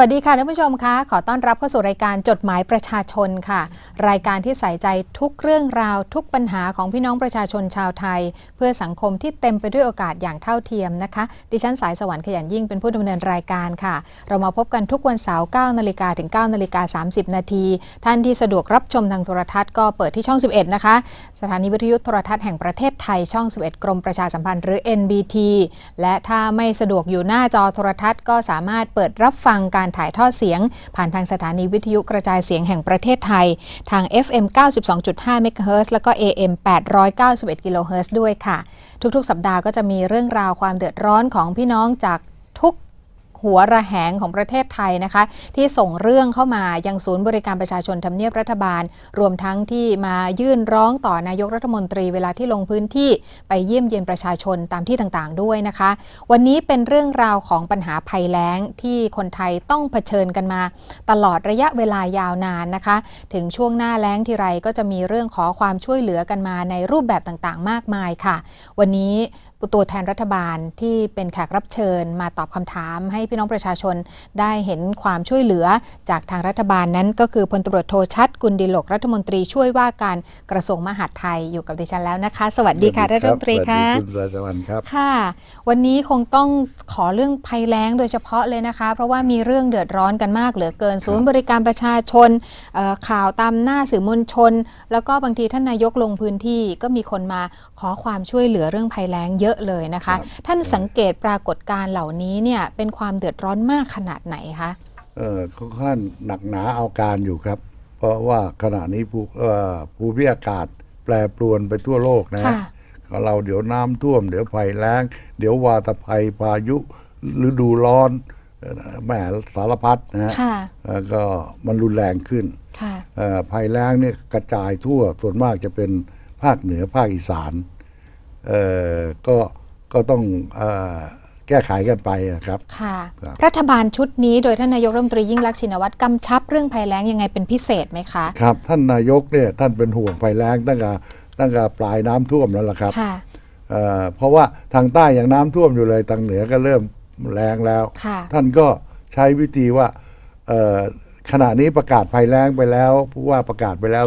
สวัสดีค่ะท่านผู้ชมคะขอต้อนรับเข้าสู่รายการจดหมายประชาชนค่ะ รายการที่ใส่ใจทุกเรื่องราว ทุกปัญหาของพี่น้องประชาชนชาวไทย เพื่อสังคมที่เต็มไปด้วยโอกาสอย่างเท่าเทียมนะคะ ดิฉันสายสวรรค์ขยันยิ่งเป็นผู้ดำเนินรายการค่ะ เรามาพบกันทุกวันเสาร์9นาฬิกาถึง9นาฬิกา30 นาทีท่านที่สะดวกรับชมทางโทรทัศน์ก็เปิดที่ช่อง 11 นะคะ สถานีวิทยุโทรทัศน์แห่งประเทศไทยช่อง 11 กรมประชาสัมพันธ์หรือ NBT และถ้าไม่สะดวกอยู่หน้าจอโทรทัศน์ก็สามารถเปิดรับฟังการถ่ายทอดเสียง ผ่านทางสถานีวิทยุกระจายเสียงแห่งประเทศไทย ทาง FM 92.5 MHz แล้วก็ AM 891กิโลเฮิรตซ์ด้วยค่ะ ทุกๆ สัปดาห์ก็จะมีเรื่องราวความเดือดร้อนของพี่น้องจาก หัวระแหงของประเทศไทยนะคะ ที่ส่งเรื่องเข้ามายังศูนย์บริการประชาชนทำเนียบรัฐบาล รวมทั้งที่มายื่นร้องต่อนายกรัฐมนตรีเวลาที่ลงพื้นที่ไปเยี่ยมเยียนประชาชนตามที่ต่างๆ ด้วยนะคะ วันนี้เป็นเรื่องราวของปัญหาภัยแล้งที่คนไทยต้องเผชิญกันมา ตลอดระยะเวลายาวนานนะคะ ถึงช่วงหน้าแล้งทีไรก็จะมีเรื่องขอความช่วยเหลือกันมาในรูปแบบต่างๆ มากมายค่ะ วันนี้ตัวแทนรัฐบาลที่เป็นแขกรับเชิญมาตอบคำถามให้พี่น้องประชาชนได้เห็นความช่วยเหลือจากทางรัฐบาลนั้นก็คือพลตำรวจโทชัดกุลดิลกรัฐมนตรีช่วยว่าการกระทรวงมหาดไทยอยู่กับดิฉันแล้วนะคะ สวัสดีค่ะรัฐมนตรีค่ะสวัสดีคุณสายสวรรค์ครับค่ะ วันนี้คงต้องขอเรื่องภัยแล้งโดยเฉพาะเลยนะคะ เพราะว่ามีเรื่องเดือดร้อนกันมากเหลือเกินศูนย์บริการประชาชนเอ่อข่าวตามหน้าสื่อมวลชน แล้วก็บางทีท่านนายกลงพื้นที่ก็มีคนมาขอความช่วยเหลือเรื่องภัยแล้งเยอะเลยนะคะครับท่านสังเกตปรากฏการณ์เหล่านี้เนี่ยเป็นความเดือดร้อนมากขนาดไหนคะเออค่อนข้างหนักหนาเอาการอยู่ครับ เพราะว่าขณะนี้ภูเอ่อภูมิอากาศแปรปรวนไปทั่วโลกนะฮะค่ะของเราเดี๋ยวน้ำท่วม เดี๋ยวภัยแล้ง เดี๋ยววาตภัยพายุฤดูร้อนเอ่อแหมสารพัดนะฮะค่ะแล้วก็มันรุนแรงขึ้นค่ะเอ่อภัยแล้งเนี่ยกระจายทั่วส่วนมากจะเป็นภาคเหนือภาคอีสานเอ่อก็ก็ต้องเอ่อ แก้ไขกันไปนะครับค่ะครับรัฐบาลชุดนี้โดยท่านนายกรัฐมนตรียิ่งรักษณ์ชินวัตรกำชับเรื่องภัยแล้งยังไงเป็นพิเศษไหมคะครับ ท่านนายกเนี่ยท่านเป็นห่วงภัยแล้งตั้งแต่ตั้งแต่ปลายน้ำท่วมแล้วล่ะครับค่ะเอ่อเพราะว่าทางใต้ยังน้ำท่วมอยู่เลยทางเหนือก็เริ่มแรงแล้วค่ะท่านก็ใช้วิธีว่าเอ่อขณะนี้ประกาศภัยแล้งไปแล้วผู้ว่าประกาศไปแล้ว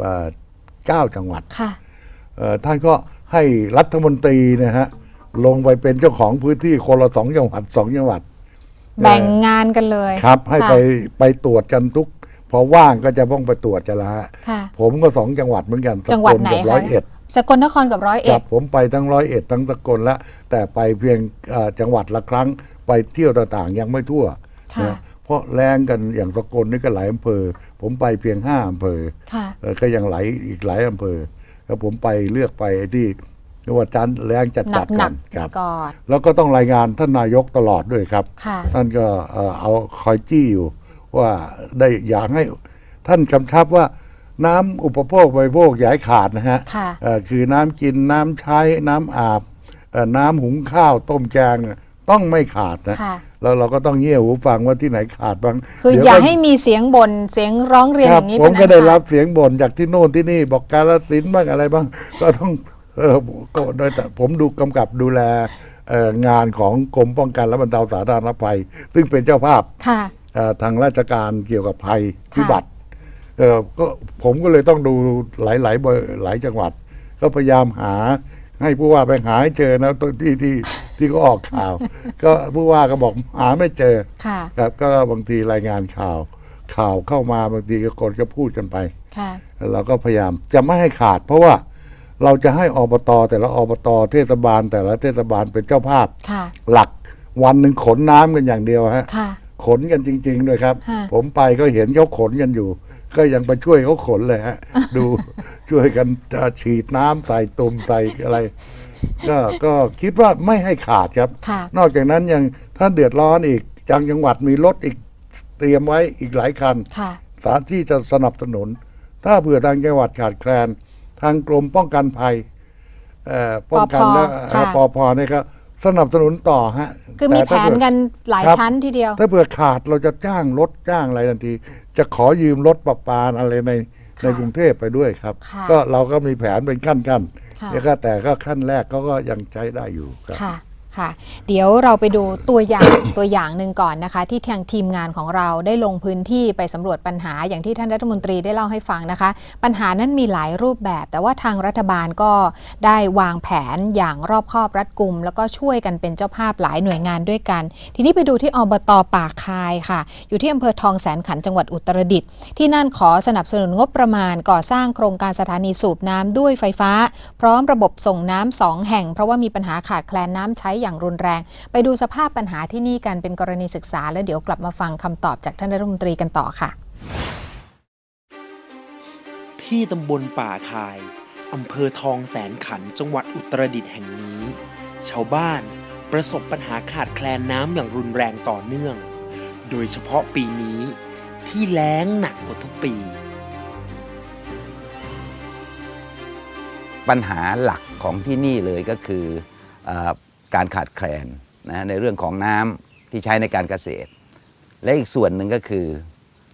39 จังหวัดค่ะเอ่อท่านก็ให้รัฐมนตรีนะฮะ ลงไปเป็นเจ้าของพื้นที่คนละสองจังหวัดสองจังหวัด แบ่งงานกันเลยครับ ให้ค่ะไปไปตรวจกันทุก พอว่างก็จะต้องไปตรวจกันละฮะค่ะ ผมก็สองจังหวัดเหมือนกันจังหวัดไหนสกลกับร้คะอยเอ็ดสกลนครกับร้อยคเอ็รัดบผมไปทั้งร้อยเอ็ดทั้งสกลละแต่ไปเพียงเอ่อจังหวัดละครั้ง ไปเที่ยวต่างๆ ยังไม่ทั่วค่ะ นะเพราะแรงกันอย่างสกลนี่ก็หลายอำเภอ ผมไปเพียงห้าอำเภอ ค่ะ เอ่อก็ยังหลายอีกหลายอำเภอแล้วผมไปเลือกไปไอ้ที่จังหวัดจันทร์แรงจัดหจันัดกหกันักนครับก่อนแล้วก็ต้องรายงานท่านนายกตลอดด้วยครับค่ะท่านก็เอ่อเอาคอยจี้อยู่ว่าได้อยากให้ท่านกำชับว่าน้ำอุปโภคบริโภคอย่าให้ขาดนะฮะค่ะเอ่อคือน้ำกินน้ำใช้น้ำอาบเอ่อน้ำหุงข้าวต้มแกงเนี่ยต้องไม่ขาดนะค่ะแล้วเราก็ต้องเงี่ยหูฟังว่าที่ไหนขาดบ้างคือเดี๋วอย่าก็ให้มีเสียงบ่นเสียงร้องเรียนคอรับย่างนี้ผมเป็นก็ได้อันขารับเสียงบ่นจากที่โน่นที่นี่บอกการละสินธุ์บ้างอะไรบ้าง ก็ต้อง เออก็โดยแต่ผมดูกำกับดูแลเอ่องานของกรมป้องกันและบรรเทาสาธารณภัย ซึ่งเป็นเจ้าภาพค่ะ เอ่อทางราชการเกี่ยวกับภัยค่ะพิบัติเออก็ผมก็เลยต้องดูหลายหลายๆบริหลายจังหวัด ก็พยายามหาให้ผู้ว่าไปหาให้เจอนะตรงที่ที่ที่เขาออกข่าว ก็ผู้ว่าก็บอกหาไม่เจอ ค่ะ ครับก็บางทีรายงานข่าวข่าวเข้ามาบางทีก็คนก็พูดกันไป ค่ะ เราก็พยายามจะไม่ให้ขาด เพราะว่า เราจะให้อบตแต่ละอบตเทศบาล แต่ละเทศบาลเป็นเจ้าภาพ ค่ะ หลักวันหนึ่งขนน้ำกันอย่างเดียวฮะ ค่ะ ขนกันจริง ๆ ด้วยครับ ฮะ ผมไปก็เห็นเขาขนกันอยู่ ก็ยังไปช่วยเขาขนเลยฮะ ดู ช่วยกันจะฉีดน้ำใส่ตุ่มใส่อะไร ก็ก็คิดว่าไม่ให้ขาดครับ ค่ะ นอกจากนั้นยังถ้าเดือดร้อนอีกจังจังหวัดมีรถอีกเตรียมไว้อีกหลายคัน ค่ะ สถานที่จะสนับสนุน ถ้าเผื่อทางจังหวัดขาดแคลน ทางกรมป้องกันภัยเอ่อป้องกันและปภเอ่อค่ะปพเนี่ยก็สนับสนุนต่อฮะคือมีต่แผถ้านเผื่อกันหลายครับชั้นทีเดียว ถ้าเผื่อขาดเราจะจ้างรถจ้างอะไรทันที จะขอยืมรถประปาอะไรในค่ะในกรุงเทพไปด้วยครับค่ะก็เราก็มีแผนเป็นขั้นขั้นค่ะแล้วก็แต่ก็ขั้นแรกเขาก็ยังใช้ได้อยู่ครับ ค่ะ เดี๋ยวเราไปดูตัวอย่างตัวอย่างหนึ่งก่อนนะคะ ที่ทางทีมงานของเราได้ลงพื้นที่ไปสำรวจปัญหาอย่างที่ท่านรัฐมนตรีได้เล่าให้ฟังนะคะ ปัญหานั้นมีหลายรูปแบบ แต่ว่าทางรัฐบาลก็ได้วางแผนอย่างรอบคอบรัดกุม แล้วก็ช่วยกันเป็นเจ้าภาพหลายหน่วยงานด้วยกัน ทีนี้ไปดูที่อบตป่าคายค่ะ อยู่ที่อำเภอทองแสนขันจังหวัดอุตรดิตถ์ที่นั่นขอสนับสนุนงบประมาณก่อสร้างโครงการสถานีสูบน้ำด้วยไฟฟ้า พร้อมระบบส่งน้ำสองแห่ง เพราะว่ามีปัญหาขาดแคลนน้ำใช้อย่างรุนแรง ไปดูสภาพปัญหาที่นี่กันเป็นกรณีศึกษา แล้วเดี๋ยวกลับมาฟังคำตอบจากท่านรัฐมนตรีกันต่อค่ะ ที่ตำบลป่าคายอำเภอทองแสนขันธ์จังหวัดอุตรดิตถ์แห่งนี้ ชาวบ้านประสบปัญหาขาดแคลนน้ำอย่างรุนแรงต่อเนื่อง โดยเฉพาะปีนี้ที่แล้งหนักกว่าทุกปี ปัญหาหลักของที่นี่เลยก็คือเออ การขาดแคลนนะในเรื่องของน้ำที่ใช้ในการเกษตร และอีกส่วนหนึ่งก็คือ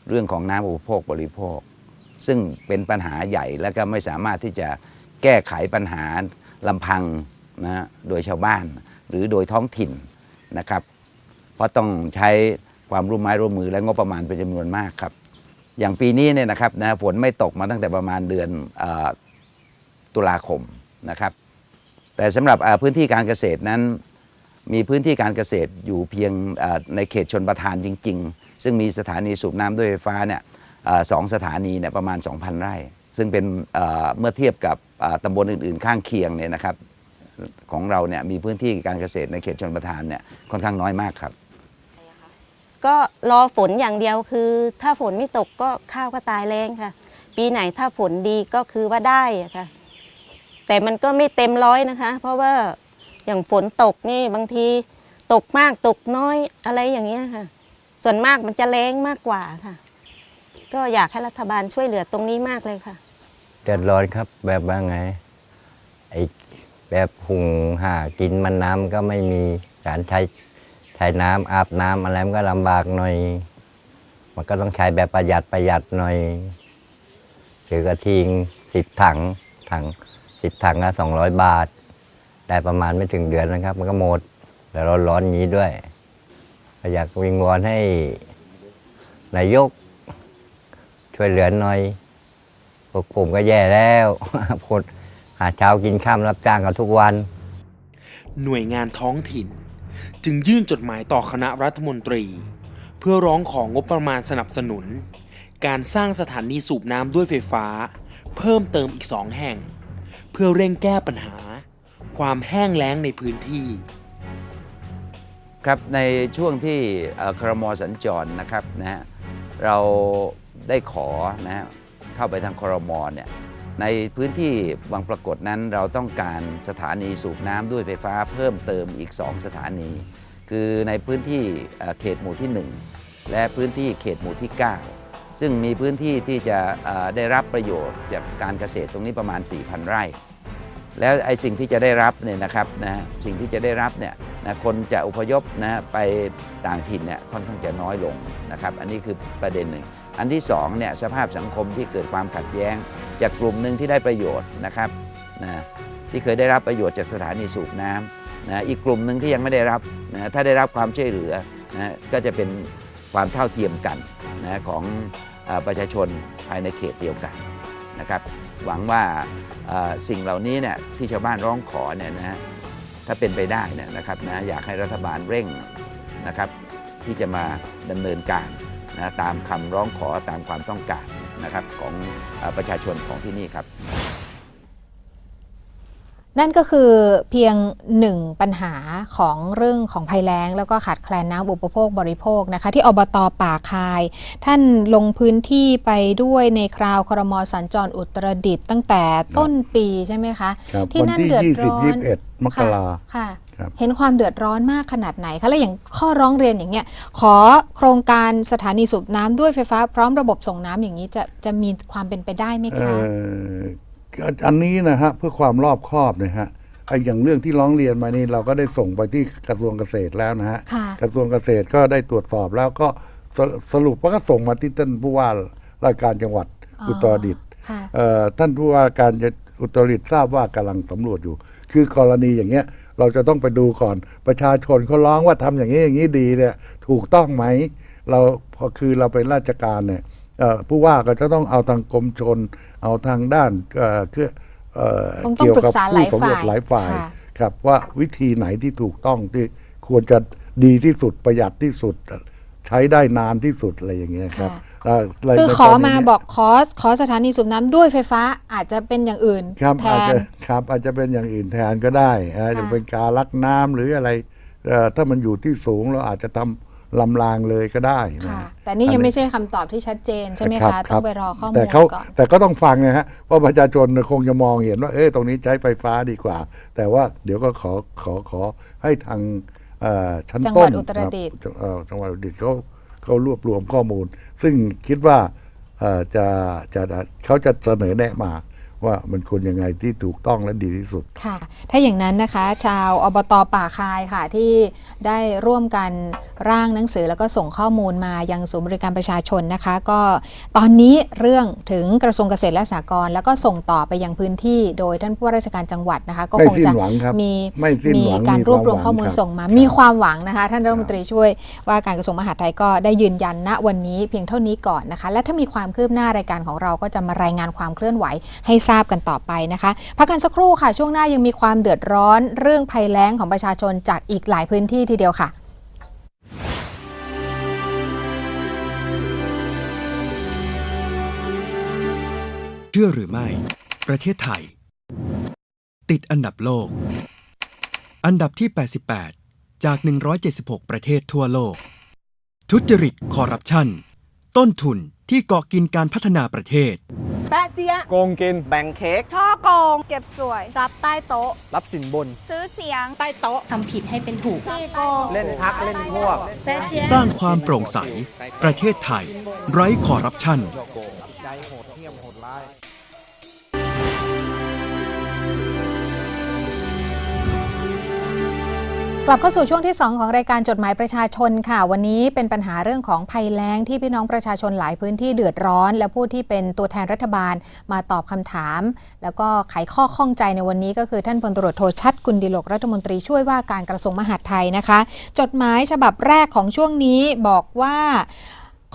เรื่องของน้ำอุปโภคบริโภค ซึ่งเป็นปัญหาใหญ่และก็ไม่สามารถที่จะแก้ไขปัญหาลำพังนะโดยชาวบ้านหรือโดยท้องถิ่นนะครับ เพราะต้องใช้ความร่วมไม้ร่วมมือและงบประมาณเป็นจำนวนมากครับ อย่างปีนี้เนี่ยนะครับนะฝนไม่ตกมาตั้งแต่ประมาณเดือนอตุลาคมนะครับ แต่สำหรับพื้นที่การเกษตรนั้น มีพื้นที่การเกษตรอยู่เพียงในเขตชนประทานจริง ๆ ซึ่งมีสถานีสูบน้ำด้วยไฟฟ้าเนี่ยอสองสถานีเนี่ยประมาณ 2,000 ไร่ ซึ่งเป็นเมื่อเทียบกับตำบลอื่น ๆ ข้างเคียงเนี่ยนะครับของเราเนี่ยมีพื้นที่การเกษตรในเขตชนประทานเนี่ยค่อนข้างน้อยมากครับ ก็รอฝนอย่างเดียวคือ ถ้าฝนไม่ตกก็ข้าวก็ตายแรงค่ะ ปีไหนถ้าฝนดีก็คือว่าได้ค่ะ แต่มันก็ไม่เต็มร้อยนะคะ เพราะว่าอย่างฝนตกนี่บางทีตกมากตกน้อยอะไรอย่างเงี้ยค่ะ ส่วนมากมันจะแรงมากกว่าค่ะ ก็อยากให้รัฐบาลช่วยเหลือตรงนี้มากเลยค่ะเดือดร้อนครับแบบว่าไงไอ้แบบหุงหากินมันน้ำก็ไม่มีการใช้ใช้น้ำอาบน้ำอะไรมันก็ลำบากหน่อย มันก็ต้องใช้แบบประหยัดประหยัดหน่อยถือกระทิงสิบถังถัง สิบถังก็สองร้อยบาท ได้ประมาณไม่ถึงเดือนนะครับ มันก็หมด แล้วร้อนร้อนๆนี้ด้วย อยากวิงวอนให้นายก ช่วยเหลือหน่อยพวกผมก็แย่แล้วคนหาเช้ากินข้ามรับจ้างกันทุกวัน หน่วยงานท้องถิ่น จึงยื่นจดหมายต่อคณะรัฐมนตรี เพื่อร้องของงบประมาณสนับสนุน การสร้างสถานีสูบน้ำด้วยไฟฟ้า เพิ่มเติมอีกสองแห่ง พื่อเร่งแก้ปัญหา ความแห้งแล้งในพื้นที่ ครับในช่วงที่เอ่อครมสัญจรนะครับนะฮะเราได้ขอนะฮะเข้าไปทางครมเนี่ยในพื้นที่บางปรากฏนั้นเราต้องการสถานีสูบน้ำด้วยไฟฟ้าเพิ่มเติมอีก 2 สถานี คือในพื้นที่เขตหมู่ที่ 1 และพื้นที่เขตหมู่ที่ 9 ซึ่งมีพื้นที่ที่จะได้รับประโยชน์จากการเกษตรตรงนี้ประมาณ 4,000 ไร่ แล้วไอ้สิ่งที่จะได้รับเนี่ยนะครับนะฮะสิ่งที่จะได้รับเนี่ยนะคนจะอพยพนะไปต่างถิ่นเนี่ยค่อนข้างจะน้อยลงนะครับอันนี้คือประเด็นหนึ่งอันที่สองเนี่ยสภาพสังคมที่เกิดความขัดแย้ง จากกลุ่มหนึ่งที่ได้ประโยชน์นะครับนะที่เคยได้รับประโยชน์จากสถานีสูบน้ำนะอีกกลุ่มหนึ่งที่ยังไม่ได้รับนะถ้าได้รับความช่วยเหลือนะก็จะเป็นความเท่าเทียมกันนะของอประชาชนภายในเขตเดียวกันนะครับ หวังว่าสิ่งเหล่านี้เนี่ยที่ชาวบ้านร้องขอเนี่ยนะฮะถ้าเป็นไปได้เนี่ยนะครับนะอยากให้รัฐบาลเร่งนะครับ ที่จะมาดำเนินการนะตามคำร้องขอตามความต้องการนะครับของอประชาชนของที่นี่ครับ นั่นก็คือเพียงหนึ่งปัญหาของเรื่องของภัยแล้ง แล้วก็ขาดแคลนน้ำอุปโภคบริโภคนะคะ ที่อบตป่าคาย ท่านลงพื้นที่ไปด้วยในคราวครมสัญจรอุตรดิตถ์ตั้งแต่ต้นปีใช่ไหมคะครับที่วันนั่นที่เดือดยี่สิบร้อยี่นสิบเอ็ดมกราค่ะครับเห็นความเดือดร้อนมากขนาดไหนคะ แล้วอย่างข้อร้องเรียนอย่างเงี้ย ขอโครงการสถานีสูบน้ำด้วยไฟฟ้า พร้อมระบบส่งน้ำอย่างนี้จะจะมีความเป็นไปได้ไหมเอ่คะ ออันนี้นะฮะเพื่อความรอบคอบนะฮะไอ้อย่างเรื่องที่ร้องเรียนมานี่เราก็ได้ส่งไปที่กระทรวงเกษตรแล้วนะฮะค่ะ กระทรวงเกษตรก็ได้ตรวจสอบแล้วก็สสรุปว่าก็ส่งมาที่ท่านผู้ว่าราชการจังหวัดอ๋ออุตรดิตถ์ค่ะ เอ่อท่านผู้ว่าการอุตรดิตถ์ทราบว่ากำลังสำรวจอยู่ คือกรณีอย่างเงี้ยเราจะต้องไปดูก่อนประชาชนเขาร้องว่าทำอย่างนี้อย่างนี้ดีเนี่ยถูกต้องไหมเราพอคือเราเป็นราชการเนี่ยเอ่อผู้ว่าก็จะต้องเอาทางกรมชน เอาทางด้านเอ่อคือเอ่อคงต้องเกี่ยวปรึกับกษาหลายผู้สำรวจฝ่ายหลายฝ่ายค่ะครับว่าวิธีไหนที่ถูกต้องที่ควรจะดีที่สุดประหยัดที่สุด ใช้ได้นานที่สุดอะไรอย่างเงี้ยครับแล้วในคือในขอกรณีมาเนี้ยบอกขอขอสถานีสูบน้ำด้วยไฟฟ้าอาจจะเป็นอย่างอื่นครับแทอาจนจะครับอาจจะเป็นอย่างอื่นแทนก็ได้อาจจะเป็นการลักน้ำหรืออะไรเอ่อถ้ามันอยู่ที่สูงเราอาจจะทำ ลำรางเลยก็ได้นะค่ะแต่นี่อัยังนี้ไม่ใช่คำตอบที่ชัดเจนใช่ไหมรับคะคต้รัอบงไปรอข้อมูแต่ลเขาก่อน แต่ก็ต้องฟังนะฮะว่าประชาชนคงจะมองเห็นว่า เออตรงนี้ใช้ไฟฟ้าดีกว่า แต่ว่าเดี๋ยวก็ขอขอขอให้ทางเอ่อชั้นจังหต้วัดนอุตรดิตถ์ ครับเอ่อจังหวัดอุตรดิตถ์เขาเขารวบรวมข้อมูล ซึ่งคิดว่าเอ่อจะจะเขาจะเสนอแนะมา ว่ามันควรยังไงที่ถูกต้องและดีที่สุด ค่ะ ถ้าอย่างนั้นนะคะ ชาวอบตป่าคายค่ะ ที่ได้ร่วมกันร่างหนังสือแล้วก็ส่งข้อมูลมายังศูนย์บริการประชาชนนะคะ ก็ตอนนี้เรื่องถึงกระทรวงเกษตรและสหกรณ์แล้วก็ส่งต่อไปยังพื้นที่โดยท่านผู้ว่าราชการจังหวัดนะคะ ก็ไม่คงสิ้นจะหวังครับมีไม่สิ้นมีหวังการมีรวบรวมความหวังข้อมูลครับส่งมาครับมีความหวังนะคะ ท่านรัฐมนตรีช่วยว่าการกระทรวงมหาดไทยก็ได้ยืนยันณวันนี้เพียงเท่านี้ก่อนนะคะ และถ้ามีความคืบหน้ารายการของเราก็จะมารายงานความเคลื่อนไหวให้ทราบทราบกันต่อไปนะคะ พักกันสักครู่ค่ะ ช่วงหน้ายังมีความเดือดร้อนเรื่องภัยแล้งของประชาชนจากอีกหลายพื้นที่ทีเดียวค่ะเชื่อหรือไม่ ประเทศไทย ติดอันดับโลก อันดับที่ 88 จาก 176 ประเทศทั่วโลก ทุจริตคอร์รัปชัน ต้นทุน ที่เกาะกินการพัฒนาประเทศ แปะเจี๊ยะโกงกิน แบ่งเค้ก ช่อโกง เก็บสวย รับใต้โต๊ะ รับสินบน ซื้อเสียง ใต้โต๊ะทำผิดให้เป็นถูกที่โกง เล่นพักเล่นพวกแปะเจี๊ยะสร้างความโปร่งใส ประเทศไทย ไร้คอร์รัปชันใจโหดเหี้ยมโหดร้าย กลับเข้าสู่ช่วงที่ 2 ของรายการจดหมายประชาชนค่ะ วันนี้เป็นปัญหาเรื่องของภัยแล้งที่พี่น้องประชาชนหลายพื้นที่เดือดร้อน และผู้ที่เป็นตัวแทนรัฐบาลมาตอบคำถาม แล้วก็ไขข้อข้องใจในวันนี้ก็คือท่านพลตรวจโทชัดกุลดิลกรัฐมนตรีช่วยว่าการกระทรวงมหาดไทยนะคะ จดหมายฉบับแรกของช่วงนี้บอกว่า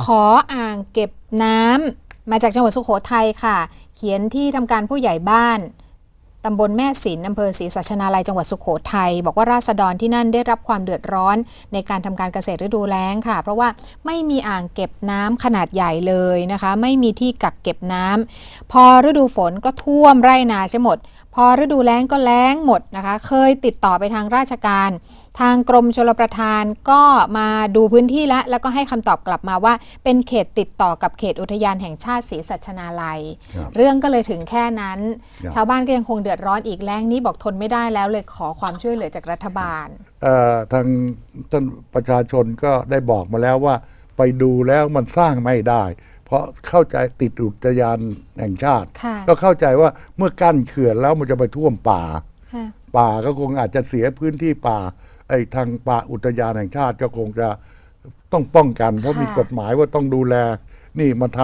ขออ่างเก็บน้ำมาจากจังหวัดสุโขทัยค่ะ เขียนที่ทำการผู้ใหญ่บ้าน ตำบลแม่สินอำเภอศรีสัชนาลัยจังหวัดสุโขทัยบอกว่าราษฎรที่นั่นได้รับความเดือดร้อน ในการทำการเกษตรฤดูแล้งค่ะ เพราะว่าไม่มีอ่างเก็บน้ำขนาดใหญ่เลยนะคะ ไม่มีที่กักเก็บน้ำพอฤดูฝนก็ท่วมไร่นาใช่หมด พอฤดูแล้งก็แล้งหมดนะคะ เคยติดต่อไปทางราชการ ทางกรมชลประทานก็มาดูพื้นที่แล้วแล้วก็ให้คำตอบกลับมาว่า เป็นเขตติดต่อกับเขตอุทยานแห่งชาติศรีสัชนาลัยครับเรื่องก็เลยถึงแค่นั้นครับชาวบ้านก็ยังคงเดือดร้อนอีกแล้งนี้บอกทนไม่ได้แล้วเลยขอความช่วยเหลือจากรัฐบาลเอ่อทางท่านประชาชนก็ได้บอกมาแล้วว่า ไปดูแล้วมันสร้างไม่ได้ เพราะเข้าใจติดอุทยานแห่งชาติ ค่ะก็เข้าใจว่าเมื่อกั้นเขื่อนแล้วมันจะไปท่วมป่า ค่ะ ป่าก็คงอาจจะเสียพื้นที่ป่า ไอ้ทางป่าอุทยานแห่งชาติก็คงจะต้องป้องกัน เพราะค่ะมีกฎหมายว่าต้องดูแล นี่มาท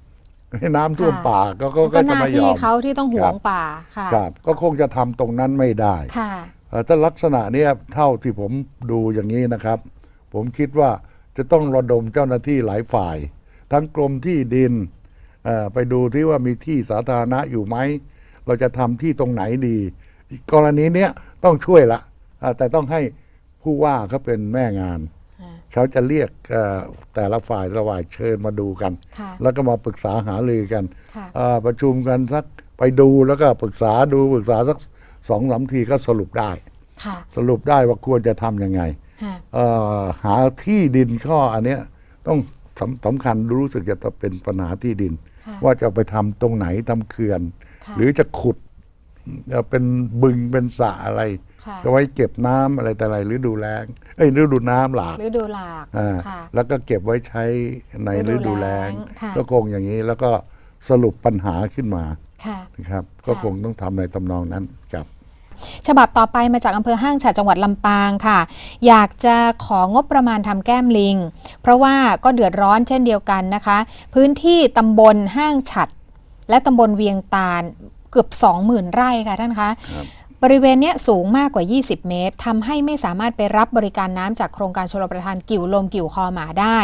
ำให้น้ำท่วมค่ะ ป่าก็ก็ก็ก็หจะน้าไม่ยที่อม เขาที่ต้องหวครังบป่าค่ะ ครับ ก็คงจะทำตรงนั้นไม่ได้ ค่ะ เอ่อถ้าลักษณะเนี้ยเท่าที่ผมดูอย่างนี้นะครับ ผมคิดว่าจะต้องระดมเจ้าหน้าที่หลายฝ่าย ทั้งกรมที่ดินเอ่อไปดูที่ว่ามีที่สาธารณะอยู่ไหม เราจะทำที่ตรงไหนดี กรณีเนี้ยต้องช่วยละอ่าแต่ต้องให้ผู้ว่าเขาเป็นแม่งานอ่าเขาจะเรียกเอ่อแต่ละฝ่ายแต่ละฝ่ายเชิญมาดูกันค่ะแล้วก็มาปรึกษาหารือกันค่ะอ่าประชุมกันสักไปดูแล้วก็ปรึกษาดูปรึกษาสักสองสามทีก็สรุปได้ค่ะสรุปได้ว่าควรจะทำยังไงค่ะเอ่อหาที่ดินข้ออันเนี้ยต้อง สำสำคัญรู้สึกจะต้องเป็นปัญหาที่ดินค่ะว่าจะไปทำตรงไหนทำเขื่อนค่ะหรือจะขุดเอ่อเป็นบึงเป็นสระอะไรค่ะจะไว้เก็บน้ำอะไรแต่อะไรฤดูแล้งเอ้ยฤดูน้ำหลากฤดูหลากอ่าค่ะแล้วก็เก็บไว้ใช้ในฤฤดูดูแล้งแล้งค่ะก็คงอย่างนี้แล้วก็สรุปปัญหาขึ้นมาค่ะนะครับ ก็คงต้องทำในตำนองนั้นครับ ฉบับต่อไปมาจากอำเภอห้างฉัดจังหวัดลำปางค่ะ อยากจะของบประมาณทำแก้มลิง เพราะว่าก็เดือดร้อนเช่นเดียวกันนะคะ พื้นที่ตำบลห้างฉัด และตำบลเวียงตาลเกือบ 20,000 ไร่ค่ะท่านคะครับบริเวณเนี้ยสูงมากกว่า 20 เมตรทำให้ไม่สามารถไปรับบริการน้ำจากโครงการชลประทานกิ่วลมกิ่วคอหมาได้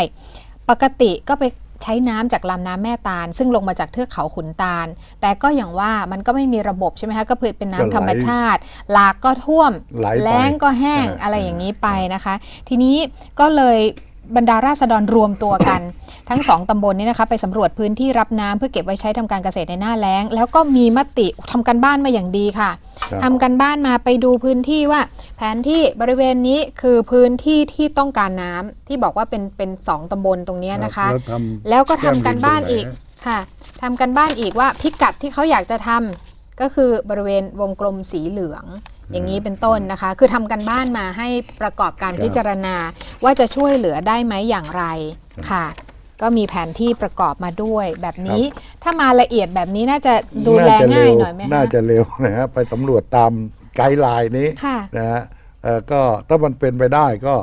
ปกติก็ไป ใช้น้ำจากลำน้ำแม่ตาล ซึ่งลงมาจากเทือกเขาขุนตาล แต่ก็อย่างว่ามันก็ไม่มีระบบใช่ไหมคะก็เพื่อเป็นน้ำธรรมชาติ หลากก็ท่วมไหลไปแล้งก็แห้งเออออะไรอย่างนี้ไปนะคะ ทีนี้ก็เลย บรรดาราษฎรรวมตัวกัน ทั้งสองตำบลนี้นะคะไปสำรวจพื้นที่รับน้ำเพื่อเก็บไว้ใช้ทำการเกษตรในหน้าแล้ง แล้วก็มีมติทำกันบ้านมาอย่างดีค่ะครับทำกันบ้านมาไปดูพื้นที่ว่า แผนที่บริเวณนี้คือพื้นที่ที่ต้องการน้ำที่บอกว่าเป็นเป็นสองตำบลตรงเนี้ยนะคะแล้วทำแล้วก็ทำกันบ้านอีกแก้มลิงตรงไหนค่ะทำกันบ้านอีกว่าพิกัดที่เขาอยากจะทำก็คือบริเวณวงกลมสีเหลือง อย่างนี้เป็นต้นนะคะ คือทำกันบ้านมาให้ประกอบการครับพิจารณาว่าจะช่วยเหลือได้ไหมอย่างไรค่ะ ก็มีแผนที่ประกอบมาด้วยแบบนี้ ถ้ามาละเอียดแบบนี้น่าจะดูแลน่จะง่ายเร็วหน่อยไหมคะน่าจะเร็วนะฮะไปสำรวจตามไกด์ไลน์นี้ค่ะนะฮะเอ่อก็ถ้ามันเป็นไปได้ก็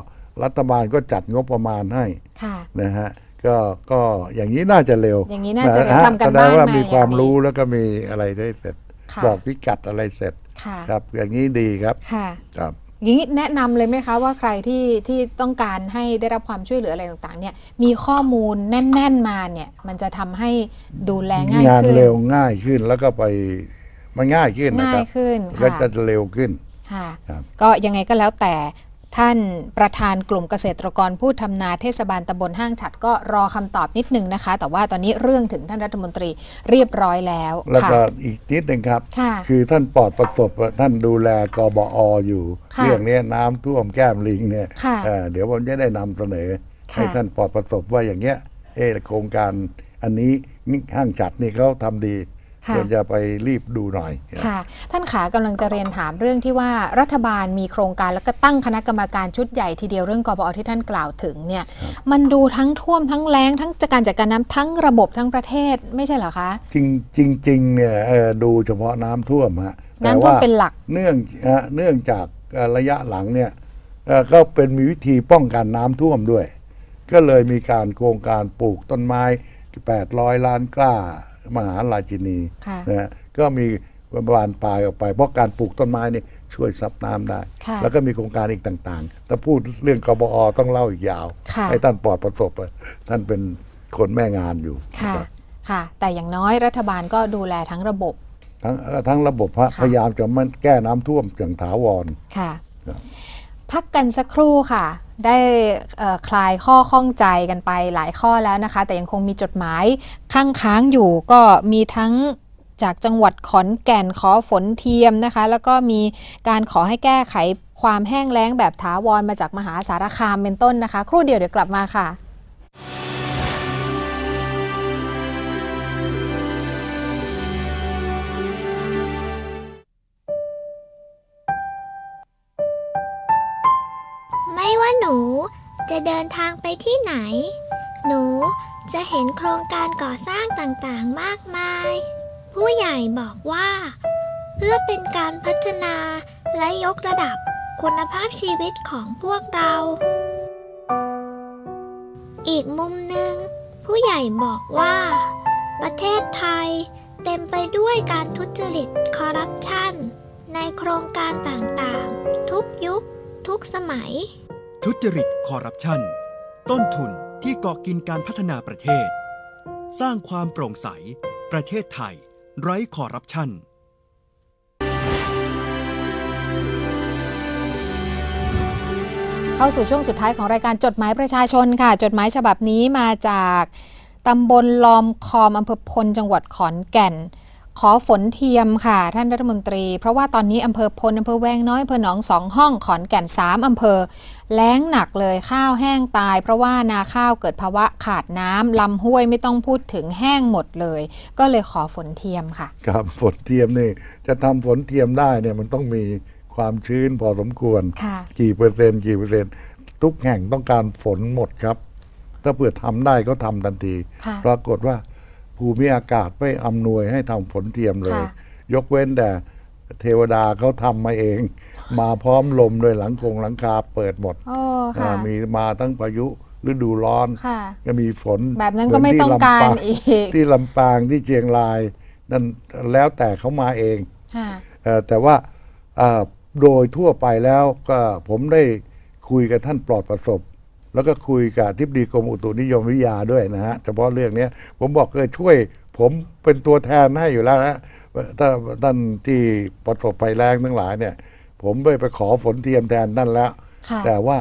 รัฐบาลก็จัดงบประมาณให้ค่ะนะฮะก็ก็อย่างนี้น่าจะเร็ว อย่างนี้น่าจะเร็วฮทำกันแสดบ้างนว่ามามีอย่างความดีรู้แล้วก็มีอะไรได้เสร็จค่ะบอกพิกัดอะไรเสร็จ ค่ะครับอย่างนี้ดีครับค่ะครับอย่างนี้แนะนำเลยไหมคะว่าใครที่ที่ต้องการให้ได้รับความช่วยเหลืออะไรต่างๆ เนี่ยมีข้อมูลแน่น ๆมาเนี่ย มันจะทำให้ดูแลง่ายงานขึ้นเร็วง่ายขึ้นแล้วก็ไปมันง่ายขึ้นนะง่าคยรับขึ้นก็ค่ะจะเร็วขึ้นค่ะครับก็ยังไงก็แล้วแต่ ท่านประธานกลุ่มเกษตรกรผู้ทำนาเทศบาลตำบลห้างฉัดก็รอคำตอบนิดนึงนะคะ แต่ว่าตอนนี้เรื่องถึงท่านรัฐมนตรีเรียบร้อยแล้วแล้วค่ะก็อีกนิดหนึ่งครับ ค่ะคือท่านปลอดประสบท่านดูแลกบออยู่ ค่ะเรื่องนี้น้ำท่วมแก้มลิงเนี่ยค่ะเอ่อเดี๋ยวผมจะได้นำเสนอ ค่ะ ให้ท่านปลอดประสบว่าอย่างเงี้ยเออโครงการอันนี้นี่ห้างจัดนี่เขาทำดี ค่ะควรจะไปรีบดูหน่อยค่ะ ท่านขากำลังจะเรียนถามเรื่องที่ว่ารัฐบาลมีโครงการแล้วก็ตั้งคณะกรรมการชุดใหญ่ทีเดียวเรื่องกบอที่ท่านกล่าวถึงเนี่ย มันดูทั้งท่วมทั้งแล้งทั้งจากการจัดการน้ำทั้งระบบทั้งประเทศไม่ใช่เหรอคะ จริงจริงจริงเนี่ยเอ่อดูเฉพาะน้ำท่วมฮะแต่น้ำท่วมเป็นหลักเนื่องฮะเนื่องจากเอ่อระยะหลังเนี่ยเอ่อก็เป็นมีวิธีป้องกันน้ำท่วมด้วย ก็เลยมีการโครงการปลูกต้นไม้ 800 ล้านกล้า มหาราชินีค่ะนะฮะก็มีบานปลายออกไป เพราะการปลูกต้นไม้นี่ช่วยซับน้ำได้ค่ะแล้วก็มีโครงการอีกต่างๆ ถ้าพูดเรื่องกบอต้องเล่าอีกยาวค่ะให้ท่านปลอดประสบอะท่านเป็นคนแม่งานอยู่ค่ะนะครับค่ะ แต่อย่างน้อยรัฐบาลก็ดูแลทั้งระบบ ทั้งเอ่อทั้งระบบฮะค่ะพยายามจะมันแก้น้ำท่วมอย่างถาวรค่ะครับ พักกันสักครู่ค่ะ ได้คลายข้อข้องใจกันไปหลายข้อแล้วนะคะ แต่ยังคงมีจดหมายข้างค้างอยู่ก็มีทั้งจากจังหวัดขอนแก่นขอฝนเทียมนะคะ แล้วก็มีการขอให้แก้ไขความแห้งแล้งแบบถาวรมาจากมหาสารคามเป็นต้นนะคะ ครู่เดียวเดี๋ยวกลับมาค่ะ หนูจะเดินทางไปที่ไหน หนูจะเห็นโครงการก่อสร้างต่างๆมากมาย ผู้ใหญ่บอกว่า เพื่อเป็นการพัฒนาและยกระดับคุณภาพชีวิตของพวกเรา อีกมุมหนึ่งผู้ใหญ่บอกว่า ประเทศไทยเต็มไปด้วยการทุจริตคอร์รัปชันในโครงการต่างๆ ทุกยุค ทุกสมัย ทุจริตคอร์รัปชัน ต้นทุนที่เกาะกินการพัฒนาประเทศ สร้างความโปร่งใส ประเทศไทย ไร้คอร์รัปชันเข้าสู่ช่วงสุดท้ายของรายการจดหมายประชาชนค่ะ จดหมายฉบับนี้มาจากตำบลลอมคอมอำเภอพลจังหวัดขอนแก่น ขอฝนเทียมค่ะ ท่านรัฐมนตรี เพราะว่าตอนนี้อำเภอพลอำเภอแวงน้อยอำเภอหนองสองห้องขอนแก่นสามอำเภอ แล้งหนักเลยข้าวแห้งตาย เพราะว่านาข้าวเกิดภาวะขาดน้ำลำห้วยไม่ต้องพูดถึงแห้งหมดเลย ก็เลยขอฝนเทียมค่ะ ครับฝนเทียมนี่จะทำฝนเทียมได้เนี่ยมันต้องมีความชื้นพอสมควร ค่ะกี่เปอร์เซ็นต์กี่เปอร์เซ็นต์ทุกแห่งต้องการฝนหมดครับ ถ้าเผื่อทำได้ก็ทำทันที ค่ะ ปรากฏว่า ภูมิอากาศไม่อำนวยให้ทำฝนเทียมเลย ค่ะ ยกเว้นแต่เทวดาเขาทำมาเอง มาพร้อมลมโดยหลังคงหลังคาเปิดหมดโอ้อ่าค่ะมีมาทั้งพายุฤดูร้อน ค่ะ ก็มีฝนแบบนั้นเหก็มืไม่ที่ต้องลำการปงอีก ที่ลำปางที่เชียงราย นั่นแล้วแต่เขามาเอง ค่ะ เอ่อแต่ว่าอ่าโดยทั่วไปแล้วก็ผมได้คุยกับท่านปลอดประสบ แล้วก็คุยกับทิบดีกรมอุตุนิยมวิทยาด้วยนะฮะเฉพาะเรื่องเนี้ยผมบอกเออช่วยผมเป็นตัวแทนให้อยู่แล้วนะถ้าท่านที่ประสบภัยแรงทั้งหลายเนี่ย ผมไปไปขอฝนเทียมแทนนั่นแล้วค่ะแต่ว่า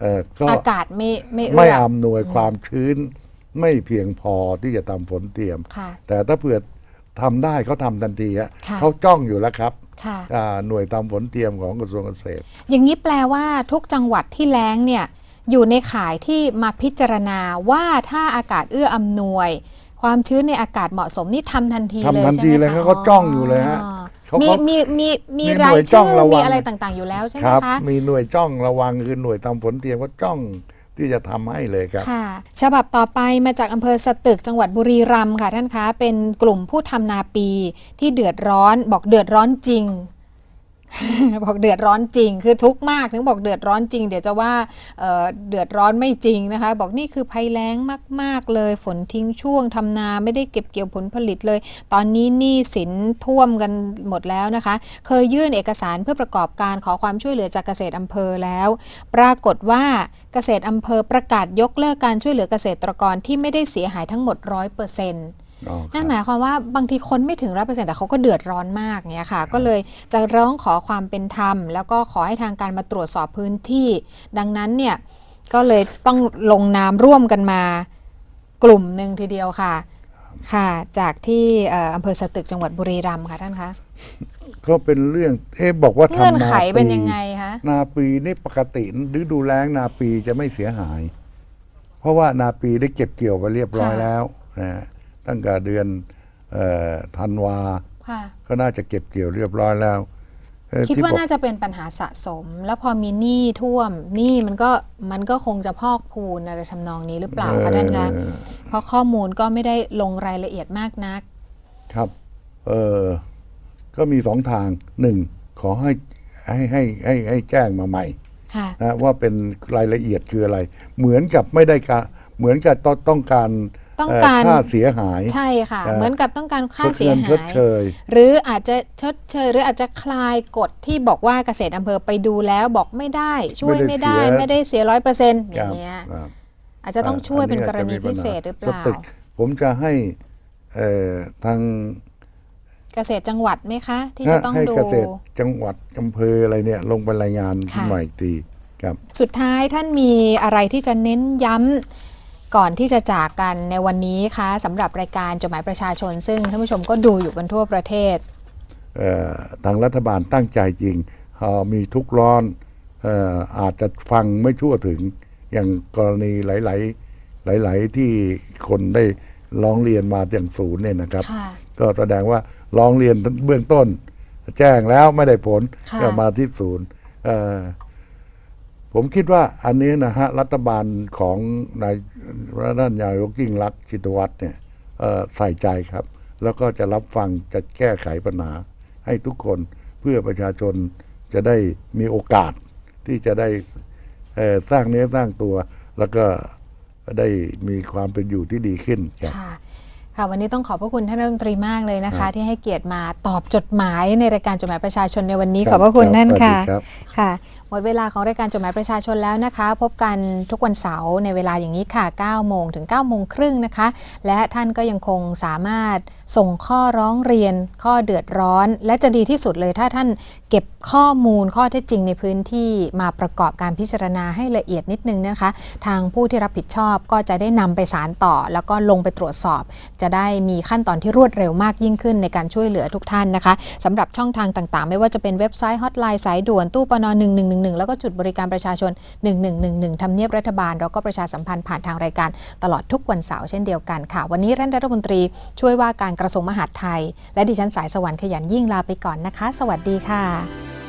เออก็อากาศไม่ไม่เอื้ไม่ออำนวยความชื้น ไม่เพียงพอที่จะทำฝนเทียมค่ะแต่ถ้าเผื่อทำได้เขาทำทันทีฮะค่ะเขาจ้องอยู่แล้วครับค่ะอ่าหน่วยทำฝนเทียมของกระทรวงเกษตร อย่างนี้แปลว่าทุกจังหวัดที่แล้งเนี่ย อยู่ในข่ายที่มาพิจารณาว่าถ้าอากาศเอื้ออำนวย ความชื้นในอากาศเหมาะสมนี่ทำทันทีเลยทำทันใช่ทีไหมเลยคะเขาก็จ้องอยู่เลยฮะเขามีเขา มีมีมีมีหน่รายวยจ้ชื่องอระวัง มีอะไรต่างๆอยู่แล้วใช่ไหคมรับ คะมีหน่วยจ้องระวังคือหน่วยทำฝนเทียมก็จ้องที่จะทำให้เลยครับ ค่ะ ฉบับต่อไปมาจากอำเภอสตึกจังหวัดบุรีรัมย์ค่ะท่านคะ เป็นกลุ่มผู้ทำนาปีที่เดือดร้อนบอกเดือดร้อนจริง บอกเดือดร้อนจริง คือทุกข์มากถึงบอกเดือดร้อนจริง เดี๋ยวจะว่าเเดือดร้อนไม่จริงนะคะ บอกนี่คือภัยแล้งมาก ๆ เลยฝนทิ้งช่วงทำนาไม่ได้เก็บเกี่ยวผลผลิตเลย ตอนนี้หนี้สินท่วมกันหมดแล้วนะคะ เคยยื่นเอกสารเพื่อประกอบการขอความช่วยเหลือจากเกษตรอำเภอแล้ว ปรากฏว่าเกษตรอำเภอประกาศยกเลิกการช่วยเหลือเกษตรกรที่ไม่ได้เสียหายทั้งหมดร้อยเปอร์เซ็นต์ นั่นหมายความว่าบางทีคนไม่ถึงร้อยเปอร์เซ็นต์แต่เขาก็เดือดร้อนมากเนี้ยค่ะ ก็เลยจะร้องขอความเป็นธรรม แล้วก็ขอให้ทางการมาตรวจสอบพื้นที่ ดังนั้นเนี่ยก็เลยต้องลงนามร่วมกันมากลุ่มหนึ่งทีเดียวค่ะค่ะ จากที่เอ่ออำเภอสตึกจังหวัดบุรีรัมย์ค่ะท่านคะก็เป็นเรื่องเอ๊ะบอกว่าเงื่อนทำนาไขเป็นปียังไงคะนาปีนี่ปกติฤดูแล้งนาปีจะไม่เสียหาย เพราะว่านาปีได้เก็บเกี่ยวไปเรียบร้อยแล้วนะฮะ ตั้งแต่เดือนเอ่อธันวาค่ะก็น่าจะเก็บเกี่ยวเรียบร้อยแล้วเอ่อคิดที่ว่าบอกน่าจะเป็นปัญหาสะสม แล้วพอมีหนี้ท่วมหนี้มันก็มันก็คงจะพอกพูนอะไรทำนองนี้หรือเปล่าคะท่านคะเอ่อเพราะข้อมูลก็ไม่ได้ลงรายละเอียดมากนัก ครับเออก็มีสองทางหนึ่งขอให้ให้ให้ให้ให้แจ้งมาใหม่ค่ะนะว่าเป็นรายละเอียดคืออะไร เหมือนกับไม่ได้การเหมือนกับต้องต้องการ ต้องเอ่อการค่าเสียหายใช่ค่ะเอ่อเหมือนกับต้องการค่าเสียงินหาชดยเชยหรืออาจจะชดเชย หรืออาจจะคลายกฎที่บอกว่าเกษตรอำเภอไปดูแล้วบอกไม่ได้ ช่วยไม่ไม่ได้ได้เสียไม่ได้เสียร้อยเปอร์เซ็นต์อครัย่าบงเงี้ยครับอาจจะต้องช่วยเป็นกรณีอัพิเศษหรือเปล่าสตึกผมจะให้เอ่อทางเกษตรจังหวัดไหมคะ ที่จะต้องให้ดูเกษตรจังหวัดอำเภออะไรเนี่ยลงไปรายงานค่ะใหม่อีกทีครับ สุดท้ายท่านมีอะไรที่จะเน้นย้ำ ก่อนที่จะจากกันในวันนี้คะสำหรับรายการจดหมายประชาชน ซึ่งท่านผู้ชมก็ดูอยู่กันทั่วประเทศเอ่อทางรัฐบาลตั้งใจจริงเอ่อมีทุกข์ร้อนเอ่ออาจจะฟังไม่ทั่วถึงอย่างกรณีหลาย ๆ หลาย ๆ ที่คนได้ร้องเรียนมาอย่างศูนย์เนี่ยนะครับค่ะก็แสดงว่าร้องเรียนเบื้องต้น แจ้งแล้วไม่ได้ผลค่ะก็มาที่ศูนย์เอ่อ ผมคิดว่าอันนี้นะฮะ รัฐบาลของนายรัฐนายกยิ่งรักษณ์ชินวัตรเนี่ยเอ่อใส่ใจครับ แล้วก็จะรับฟังจะแก้ไขปัญหาให้ทุกคนเพื่อประชาชนจะได้มีโอกาสที่จะได้เอ่อสร้างเนื้อสร้างตัว แล้วก็ได้มีความเป็นอยู่ที่ดีขึ้นครับค่ะค่ะวันนี้ต้องขอบพระคุณท่านรัฐมนตรีมากเลยนะครัคะบที่ให้เกียรติมาตอบจดหมายในรายการจดหมายประชาชนในวันนี้ครับขอบพระคุณครับท่านสวัสดีค่ะครับค่ะห มดเวลาของรายการจดหมายประชาชนแล้วนะคะ พบกันทุกวันเสาร์ในเวลาอย่างนี้ค่ะ 9 โมงถึง 9 โมงครึ่งนะคะ และท่านก็ยังคงสามารถส่งข้อร้องเรียน ข้อเดือดร้อน และจะดีที่สุดเลยถ้าท่านเก็บข้อมูลข้อเท็จจริงในพื้นที่มาประกอบการพิจารณาให้ละเอียดนิดนึงนะคะ ทางผู้ที่รับผิดชอบก็จะได้นำไปสารต่อ แล้วก็ลงไปตรวจสอบ จะได้มีขั้นตอนที่รวดเร็วมากยิ่งขึ้นในการช่วยเหลือทุกท่านนะคะสำหรับช่องทางต่างๆ ไม่ว่าจะเป็นเว็บไซต์ฮอตไลน์สายด่วนตู้ปน111 แล้วก็จุดบริการประชาชน 1111ทำเนียบรัฐบาลเราก็ประชาสัมพันธ์ผ่านทางรายการ ตลอดทุกวันเสาร์เช่นเดียวกันค่ะ วันนี้รัฐรัฐมนตรีช่วยว่าการกระทรวงมหาดไทย และดิฉันสายสวรรค์ขยันยิ่งลาไปก่อนนะคะ สวัสดีค่ะ